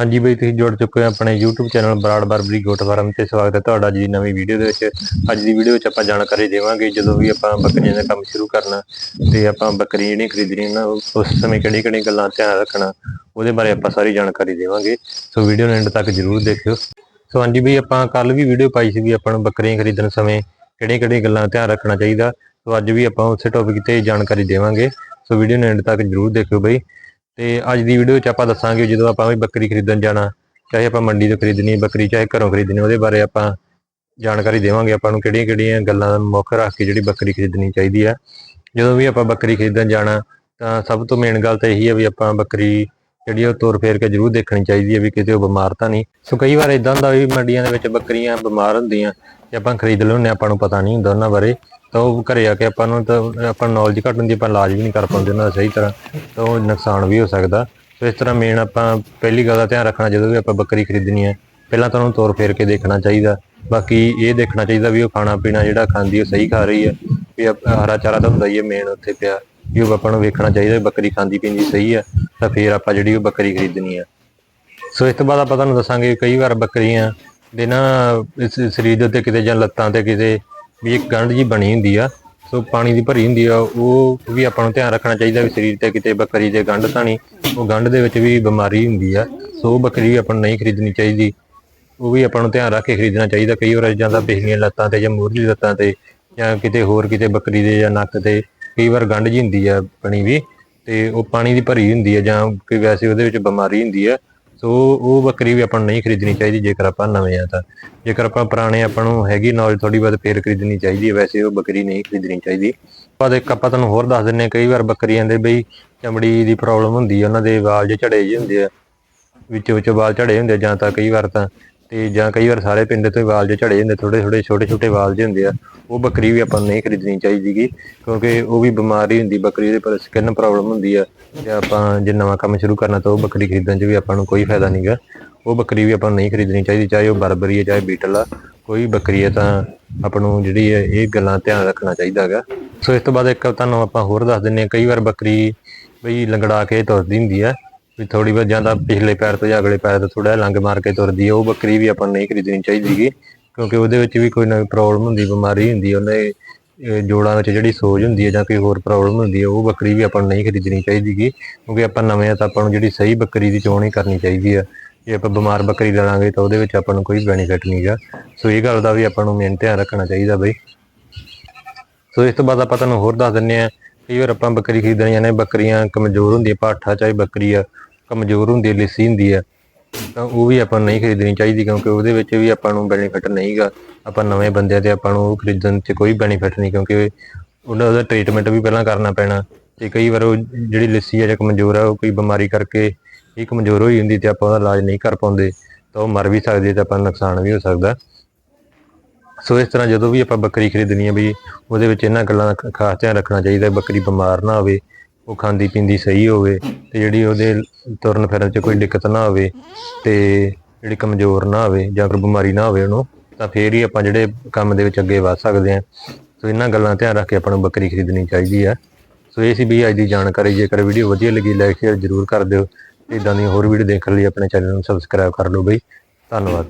ਹਾਂਜੀ ਬਈ, ਤੁਸੀਂ ਜੁੜ ਚੁੱਕੇ ਹੋ ਆਪਣੇ YouTube channel Brar Barbari goat farm ਤੇ ਸਵਾਗਤ ਹੈ ਤੁਹਾਡਾ ਜੀ ਨਵੀਂ ਵੀਡੀਓ ਦੇ ਵਿੱਚ। ਅੱਜ ਦੀ ਵੀਡੀਓ ਵਿੱਚ ਆਪਾਂ ਜਾਣਕਾਰੀ ਦੇਵਾਂਗੇ ਜਦੋਂ ਵੀ ਆਪਾਂ ਬੱਕਰੀਆਂ ਦਾ ਕੰਮ ਸ਼ੁਰੂ ਕਰਨਾ ਤੇ ਆਪਾਂ ਬੱਕਰੀ ਜਿਹੜੀ ਖਰੀਦਣੀ ਨਾ, ਉਸ ਸਮੇਂ ਕਿਹੜੀ ਕਿਹੜੀ ਗੱਲਾਂ ਧਿਆਨ ਰੱਖਣਾ, ਉਹਦੇ ਬਾਰੇ ਆਪਾਂ ਸਾਰੀ ਜਾਣਕਾਰੀ ਦੇਵਾਂਗੇ। ਸੋ ਵੀਡੀਓ ਨੂੰ ਐਂਡ ਤੱਕ ਜਰੂਰ ਦੇਖਿਓ। ਸੋ ਹਾਂਜੀ ਬਈ, ਆਪਾਂ ਕੱਲ ਵੀ ਵੀਡੀਓ ਪਾਈ ਸੀਗੀ ਆਪਾਂ ਨੂੰ ਬੱਕਰੀਆਂ ਖਰੀਦਣ ਸਮੇਂ ਕਿਹੜੀਆਂ ਕਿਹੜੀਆਂ ਗੱਲਾਂ ਦਾ ਧਿਆਨ ਰੱਖਣਾ ਚਾਹੀਦਾ। ਸੋ ਅੱਜ ਵੀ ਆਪਾਂ ਉਸੇ ਟੌਪਿਕ ਤੇ ਜਾਣਕਾਰੀ ਦੇਵਾਂਗੇ। ਸੋ ਵੀਡੀਓ ਨੂੰ ਐਂਡ ਤੱਕ ਜਰੂਰ ਦੇਖਿਓ ਬਈ। ਤੇ ਅੱਜ ਦੀ ਵੀਡੀਓ 'ਚ ਆਪਾਂ ਦੱਸਾਂਗੇ ਜਦੋਂ ਆਪਾਂ ਵੀ ਬੱਕਰੀ ਖਰੀਦਣ ਜਾਣਾ, ਚਾਹੇ ਆਪਾਂ ਮੰਡੀ ਤੋਂ ਖਰੀਦਣੀ ਹੈ ਬੱਕਰੀ, ਚਾਹੇ ਘਰੋਂ ਖਰੀਦਣੀ ਉਹਦੇ ਬਾਰੇ ਆਪਾਂ ਜਾਣਕਾਰੀ ਦੇਵਾਂਗੇ ਆਪਾਂ ਨੂੰ ਕਿਹੜੀਆਂ ਕਿਹੜੀਆਂ ਗੱਲਾਂ ਦਾ ਮੁੱਖ ਰੱਖ ਕੇ ਜਿਹੜੀ ਬੱਕਰੀ ਖਰੀਦਣੀ ਚਾਹੀਦੀ ਆ ਜਦੋਂ ਵੀ ਆਪਾਂ ਬੱਕਰੀ ਖਰੀਦਣ ਜਾਣਾ, ਤਾਂ ਸਭ ਤੋਂ ਮੇਨ ਗੱਲ ਤਾਂ ਇਹੀ ਹੈ ਵੀ ਆਪਾਂ ਬੱਕਰੀ ਜਿਹੜੀ ਉਹ ਤੁਰ ਫੇਰ ਕੇ ਜ਼ਰੂਰ ਦੇਖਣੀ ਚਾਹੀਦੀ ਹੈ ਵੀ ਕਿਤੇ ਉਹ ਬਿਮਾਰ ਤਾਂ ਨਹੀਂ। ਸੋ ਕਈ ਵਾਰ ਇਦਾਂ ਹੁੰਦਾ ਵੀ ਮੰਡੀਆਂ ਦੇ ਵਿੱਚ ਬੱਕਰੀਆਂ ਬਿਮਾਰ ਹੁੰਦੀਆਂ, ਤੇ ਆਪਾਂ ਖਰੀਦ ਲੈਂਦੇ ਹਾਂ, ਆਪਾਂ ਨੂੰ ਪਤਾ ਨਹੀਂ ਹੁੰਦਾ ਉਹਨਾਂ ਬਾਰੇ। ਤਾਂ ਉਹ ਘਰੇ ਆ ਕੇ ਆਪਾਂ ਨੂੰ ਤਾਂ ਆਪਾਂ ਨੌਲੇਜ ਘੱਟ ਹੁੰਦੀ, ਆਪਾਂ ਇਲਾਜ ਵੀ ਨਹੀਂ ਕਰ ਪਾਉਂਦੇ ਉਹਨਾਂ ਦਾ ਸਹੀ ਤਰ੍ਹਾਂ, ਤਾਂ ਉਹ ਨੁਕਸਾਨ ਵੀ ਹੋ ਸਕਦਾ। ਸੋ ਇਸ ਤਰ੍ਹਾਂ ਮੇਨ ਆਪਾਂ ਪਹਿਲੀ ਗੱਲ ਦਾ ਧਿਆਨ ਰੱਖਣਾ ਜਦੋਂ ਵੀ ਆਪਾਂ ਬੱਕਰੀ ਖਰੀਦਣੀ ਹੈ, ਪਹਿਲਾਂ ਤਾਂ ਉਹਨੂੰ ਤੋਰ ਫੇਰ ਕੇ ਦੇਖਣਾ ਚਾਹੀਦਾ। ਬਾਕੀ ਇਹ ਦੇਖਣਾ ਚਾਹੀਦਾ ਵੀ ਉਹ ਖਾਣਾ ਪੀਣਾ ਜਿਹੜਾ ਖਾਂਦੀ ਉਹ ਸਹੀ ਖਾ ਰਹੀ ਹੈ। ਵੀ ਆਪ- ਹਰਾ ਚਾਰਾ ਤਾਂ ਹੁੰਦਾ ਹੀ ਹੈ ਮੇਨ ਉੱਥੇ ਪਿਆ। ਵੀ ਉਹ ਆਪਾਂ ਨੂੰ ਵੇਖਣਾ ਚਾਹੀਦਾ ਵੀ ਬੱਕਰੀ ਖਾਂਦੀ ਪੀਂਦੀ ਸਹੀ ਹੈ, ਤਾਂ ਫੇਰ ਆਪਾਂ ਜਿਹੜੀ ਉਹ ਬੱਕਰੀ ਖਰੀਦਣੀ ਹੈ। ਸੋ ਇਸ ਤੋਂ ਬਾਅਦ ਆਪਾਂ ਤੁਹਾਨੂੰ ਦੱਸਾਂਗੇ ਕਈ ਵਾਰ ਬੱਕਰੀਆਂ ਦੇ ਨਾ ਸਰੀਰ ਦੇ ਉੱਤੇ ਕਿਤੇ ਜਾਂ ਲੱਤਾਂ ਤੇ ਕਿਤੇ ਵੀ ਇੱਕ ਗੰਢ ਜੀ ਬਣੀ ਹੁੰਦੀ ਆ, ਸੋ ਪਾਣੀ ਦੀ ਭਰੀ ਹੁੰਦੀ ਆ, ਉਹ ਵੀ ਆਪਾਂ ਨੂੰ ਧਿਆਨ ਰੱਖਣਾ ਚਾਹੀਦਾ ਵੀ ਸਰੀਰ ਤੇ ਕਿਤੇ ਬੱਕਰੀ ਦੇ ਗੰਢ ਤਾਂ ਨਹੀਂ, ਉਹ ਗੰਢ ਦੇ ਵਿੱਚ ਵੀ ਬਿਮਾਰੀ ਹੁੰਦੀ ਆ, ਸੋ ਉਹ ਬੱਕਰੀ ਵੀ ਆਪਾਂ ਨੂੰ ਨਹੀਂ ਖਰੀਦਣੀ ਚਾਹੀਦੀ। ਉਹ ਵੀ ਆਪਾਂ ਨੂੰ ਧਿਆਨ ਰੱਖ ਕੇ ਖਰੀਦਣਾ ਚਾਹੀਦਾ, ਕਈ ਵਾਰ ਜਾਂਦਾ ਪਿਛਲੀਆਂ ਲੱਤਾਂ ਤੇ ਜਾਂ ਮੂਹਰਲੀ ਲੱਤਾਂ ਤੇ, ਜਾਂ ਕਿਤੇ ਹੋਰ ਕਿਤੇ ਬੱਕਰੀ ਦੇ ਜਾਂ ਨੱਕ ਤੇ, ਕਈ ਵਾਰ ਗੰਢ ਜੀ ਹੁੰਦੀ ਆ ਬਣੀ ਵੀ, ਤੇ ਉਹ ਪਾਣੀ ਦੀ ਭਰੀ ਹੁੰਦੀ ਆ ਜਾਂ ਕੋਈ ਵੈਸੇ ਉਹਦੇ ਵਿੱਚ ਬਿਮਾਰੀ ਹੁੰਦੀ ਆ ਸੋ ਉਹ ਬੱਕਰੀ ਵੀ ਆਪਾਂ ਨੂੰ ਨਹੀਂ ਖਰੀਦਣੀ ਚਾਹੀਦੀ, ਜੇਕਰ ਆਪਾਂ ਨਵੇਂ ਆ ਤਾਂ। ਜੇਕਰ ਆਪਾਂ ਪੁਰਾਣੇ ਆਪਾਂ ਨੂੰ ਹੈਗੀ ਨੌਲੇਜ ਥੋੜੀ ਬਹੁਤ ਫੇਰ ਖਰੀਦਣੀ ਚਾਹੀਦੀ ਹੈ। ਵੈਸੇ ਉਹ ਬੱਕਰੀ ਨਹੀਂ ਖਰੀਦਣੀ ਚਾਹੀਦੀ। ਪਰ ਇੱਕ ਆਪਾਂ ਤੁਹਾਨੂੰ ਹੋਰ ਦੱਸ ਦਿੰਨੇ ਕਈ ਵਾਰ ਬੱਕਰੀਆਂ ਦੇ ਬਈ ਚਮੜੀ ਦੀ ਪ੍ਰੋਬਲਮ ਹੁੰਦੀ ਹੈ, ਉਹਨਾਂ ਦੇ ਵਾਲ ਜੇ ਝੜੇ ਜਿਹੇ ਹੁੰਦੇ ਆ ਵਿੱਚੋਂ ਵਿੱਚੋਂ ਵਾਲ ਝੜੇ ਹੁੰਦੇ ਆ ਜਾਂ ਤਾਂ ਕਈ ਵਾਰ ਤਾਂ ਤੇ ਜਾਂ ਕਈ ਵਾਰ ਸਾਰੇ ਪਿੰਡ ਤੋਂ ਹੀ ਵਾਲ ਜੇ ਝੜੇ ਹੁੰਦੇ ਥੋੜੇ ਥੋੜੇ ਛੋਟੇ ਛੋਟੇ ਵਾਲ ਜੇ ਹੁੰਦੇ ਆ, ਉਹ ਬੱਕਰੀ ਵੀ ਆਪਾਂ ਨੂੰ ਨਹੀਂ ਖਰੀਦਣੀ ਚਾਹੀਦੀਗੀ ਕਿਉਂਕਿ ਉਹ ਵੀ ਬਿਮਾਰੀ ਹੁੰਦੀ ਬੱਕਰੀ ਦੇ ਪਰ ਸਕਿਨ ਪ੍ਰੋਬਲਮ ਹੁੰਦੀ ਆ ਤੇ ਆਪਾਂ ਜੇ ਨਵਾਂ ਕੰਮ ਸ਼ੁਰੂ ਕਰਨਾ ਤਾਂ ਉਹ ਬੱਕਰੀ ਖਰੀਦਣ 'ਚ ਵੀ ਆਪਾਂ ਨੂੰ ਕੋਈ ਫਾਇਦਾ ਨਹੀਂਗਾ ਉਹ ਬੱਕਰੀ ਵੀ ਆਪਾਂ ਨੂੰ ਨਹੀਂ ਖਰੀਦਣੀ ਚਾਹੀਦੀ, ਚਾਹੇ ਉਹ ਬਰਬਰੀ ਹੈ ਚਾਹੇ ਬੀਟਲ ਆ, ਕੋਈ ਬੱਕਰੀ ਹੈ ਤਾਂ ਆਪਾਂ ਨੂੰ ਜਿਹੜੀ ਹੈ ਇਹ ਗੱਲਾਂ ਧਿਆਨ ਰੱਖਣਾ ਚਾਹੀਦਾ ਹੈਗਾ ਸੋ ਇਸ ਤੋਂ ਬਾਅਦ ਇੱਕ ਤੁਹਾਨੂੰ ਆਪਾਂ ਹੋਰ ਦੱਸ ਦਿੰਨੇ ਆ ਕਈ ਵਾਰ ਬੱਕਰੀ ਬਈ ਲੰਗੜਾ ਕੇ ਤੁਰਦੀ ਹੁੰਦੀ ਆ ਵੀ ਥੋੜੀ ਬਹੁਤ ਜਾਂ ਤਾਂ ਪਿਛਲੇ ਪੈਰ ਤੋਂ ਜਾਂ ਅਗਲੇ ਪੈਰ ਤੋਂ ਥੋੜਾ ਲੰਗ ਮਾਰ ਕੇ ਤੁਰਦੀ ਹੈ ਉਹ ਬੱਕਰੀ ਵੀ ਆਪਾਂ ਨੂੰ ਨਹੀਂ ਖਰੀਦਣੀ ਚਾਹੀਦੀਗੀ ਕਿਉਂਕਿ ਉਹਦੇ ਵਿੱਚ ਵੀ ਕੋਈ ਨਾ ਪ੍ਰੋਬਲਮ ਹੁੰਦੀ, ਬਿਮਾਰੀ ਹੁੰਦੀ ਉਹਨੇ ਇਹ ਜੋੜਾਂ ਵਿੱਚ ਜਿਹੜੀ ਸੋਜ ਹੁੰਦੀ ਹੈ ਜਾਂ ਕੋਈ ਹੋਰ ਪ੍ਰੋਬਲਮ ਹੁੰਦੀ ਹੈ ਉਹ ਬੱਕਰੀ ਵੀ ਆਪਾਂ ਨੂੰ ਨਹੀਂ ਖਰੀਦਣੀ ਚਾਹੀਦੀਗੀ ਕਿਉਂਕਿ ਆਪਾਂ ਨਵੇਂ ਆ ਤਾਂ ਆਪਾਂ ਨੂੰ ਜਿਹੜੀ ਸਹੀ ਬੱਕਰੀ ਦੀ ਚੋਣ ਹੀ ਕਰਨੀ ਚਾਹੀਦੀ ਆ, ਜੇ ਆਪਾਂ ਬਿਮਾਰ ਬੱਕਰੀ ਲੈ ਲਾਂਗੇ ਤਾਂ ਉਹਦੇ ਵਿੱਚ ਆਪਾਂ ਨੂੰ ਕੋਈ ਬੈਨੀਫਿਟ ਨਹੀਂਗਾ ਸੋ ਇਹ ਗੱਲ ਦਾ ਵੀ ਆਪਾਂ ਨੂੰ ਮੇਨ ਧਿਆਨ ਰੱਖਣਾ ਚਾਹੀਦਾ ਬਈ। ਸੋ ਇਸ ਤੋਂ ਬਾਅਦ ਆਪਾਂ ਤੁਹਾਨੂੰ ਹੋਰ ਦੱਸ ਦਿੰਨੇ ਆ, ਕਈ ਵਾਰ ਆਪਾਂ ਬੱਕਰੀ ਖਰੀਦਣੀਆਂ ਨੇ, ਬੱਕਰੀਆਂ ਕਮਜ਼ੋਰ ਹੁੰਦੀਆਂ ਪਾਠਾ ਚਾਹੇ ਬੱਕਰੀ ਆ ਕਮਜ਼ੋਰ ਹੁੰਦੀ ਹੈ, ਲਿੱਸੀ ਹੁੰਦੀ ਹੈ, ਤਾਂ ਉਹ ਵੀ ਆਪਾਂ ਨੂੰ ਨਹੀਂ ਖਰੀਦਣੀ ਚਾਹੀਦੀ ਕਿਉਂਕਿ ਉਹਦੇ ਵਿੱਚ ਵੀ ਆਪਾਂ ਨੂੰ ਬੈਨੀਫਿਟ ਨਹੀਂਗਾ ਆਪਾਂ ਨਵੇਂ ਬੰਦੇ ਤੇ ਆਪਾਂ ਨੂੰ ਉਹ ਖਰੀਦਣ 'ਚ ਕੋਈ ਬੈਨੀਫਿਟ ਨਹੀਂ ਕਿਉਂਕਿ ਉਹਨਾਂ ਦਾ ਟ੍ਰੀਟਮੈਂਟ ਵੀ ਪਹਿਲਾਂ ਕਰਨਾ ਪੈਣਾ। ਤੇ ਕਈ ਵਾਰ ਉਹ ਜਿਹੜੀ ਲਿੱਸੀ ਹੈ ਜਾਂ ਕਮਜ਼ੋਰ ਹੈ, ਉਹ ਕੋਈ ਬਿਮਾਰੀ ਕਰਕੇ ਇਹ ਕਮਜ਼ੋਰ ਹੋਈ ਹੁੰਦੀ ਤੇ ਆਪਾਂ ਉਹਦਾ ਇਲਾਜ ਨਹੀਂ ਕਰ ਪਾਉਂਦੇ, ਤਾਂ ਉਹ ਮਰ ਵੀ ਸਕਦੀ ਹੈ ਤੇ ਆਪਾਂ ਨੂੰ ਨੁਕਸਾਨ ਵੀ ਹੋ ਸਕਦਾ। ਸੋ ਇਸ ਤਰ੍ਹਾਂ ਜਦੋਂ ਵੀ ਆਪਾਂ ਬੱਕਰੀ ਖਰੀਦਣੀ ਹੈ ਵੀ ਉਹਦੇ ਵਿੱਚ ਇਹਨਾਂ ਗੱਲਾਂ ਦਾ ਖਾਸ ਧਿਆਨ ਰੱਖਣਾ ਚਾਹੀਦਾ, ਬੱਕਰੀ ਬਿਮਾਰ ਨਾ ਹੋਵੇ। ਉਹ ਖਾਂਦੀ ਪੀਂਦੀ ਸਹੀ ਹੋਵੇ ਤੇ ਜਿਹੜੀ ਉਹਦੇ ਤੁਰਨ ਫਿਰਨ 'ਚ ਕੋਈ ਦਿੱਕਤ ਨਾ ਹੋਵੇ ਤੇ ਜਿਹੜੀ ਕਮਜ਼ੋਰ ਨਾ ਹੋਵੇ ਜਾਂ ਕੋਈ ਬਿਮਾਰੀ ਨਾ ਹੋਵੇ ਉਹਨੂੰ, ਤਾਂ ਫੇਰ ਹੀ ਆਪਾਂ ਜਿਹੜੇ ਕੰਮ ਦੇ ਵਿੱਚ ਅੱਗੇ ਵਧ ਸਕਦੇ ਹਾਂ। ਸੋ ਇਹਨਾਂ ਗੱਲਾਂ ਧਿਆਨ ਰੱਖ ਕੇ ਆਪਾਂ ਨੂੰ ਬੱਕਰੀ ਖਰੀਦਣੀ ਚਾਹੀਦੀ ਆ। ਸੋ ਇਹ ਸੀ ਵੀ ਅੱਜ ਦੀ ਜਾਣਕਾਰੀ। ਜੇਕਰ ਵੀਡੀਓ ਵਧੀਆ ਲੱਗੀ ਲਾਈਕ ਸ਼ੇਅਰ ਜ਼ਰੂਰ ਕਰ ਦਿਓ। ਇਦਾਂ ਦੀਆਂ ਹੋਰ ਵੀਡੀਓ ਦੇਖਣ ਲਈ ਆਪਣੇ ਚੈਨਲ ਨੂੰ ਸਬਸਕ੍ਰਾਈਬ ਕਰ ਲਓ ਬਈ। ਧੰਨਵਾਦ।